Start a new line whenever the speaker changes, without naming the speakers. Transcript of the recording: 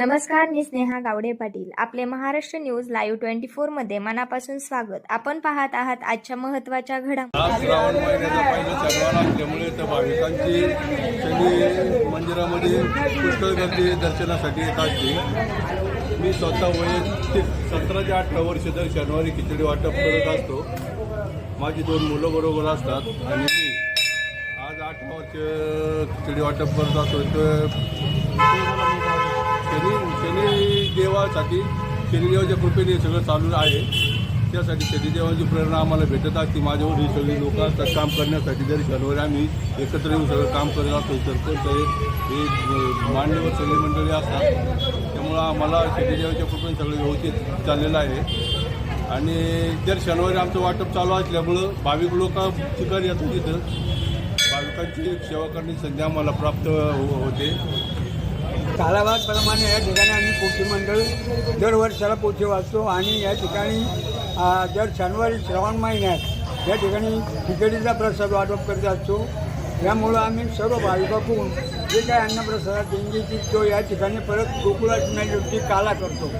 नमस्कार मी स्नेहा गावडे पाटील. आपले Maharashtra news live twenty फोरमध्ये मनापासून स्वागत. आपण पाहत आहात आजच्या महत्त्वाच्या घडामोडी.
आज श्रावण महिन्याचा पहिला शनिवार असल्यामुळे त्या भाविकांची शनी मंदिरामध्ये पुष्कळ गर्दी दर्शनासाठी येत असते मी स्वतः वैयक्तिक सतरा ते अठरा वर्ष दर शनिवारी खिचडी वाटप करत असतो माझी दोन मुलं बरोबर असतात आणि मी आज आठ वर्ष खिचडी वाटप करत असतो. तर शनी शनिदेवाच्या कृपेने हे सगळं चालू आहे. त्यासाठी शनिदेवाची प्रेरणा आम्हाला भेटत असते. माझ्यावर ही सगळी लोक असतात. काम करण्यासाठी जरी शनिवारी आम्ही एकत्र येऊन सगळं काम करत असतो सरपंच हे मान्यवर सगळी मंडळी असतात. त्यामुळं आम्हाला शनिदेवाच्या कृपेने सगळं व्यवस्थित चाललेलं आहे. आणि जर शनिवारी आमचं वाटप चालू असल्यामुळं भाविक लोक ठिकाणी येतात तिथं. भाविकांची सेवा करण्याची संधी आम्हाला प्राप्त हो- होते.
कालावाजप्रमाणे या ठिकाणी आम्ही पोथी मंडळ दर वर्षाला पोथी वाचतो आणि या ठिकाणी दर शनिवारी श्रावण महिन्यात या ठिकाणी खिचडीचा प्रसाद वाटप करत असतो. यामुळं आम्ही सर्व भाविकाकडून जे काय अन्नप्रसादात देणगीची तो या ठिकाणी परत गोकुळाची काला करतो.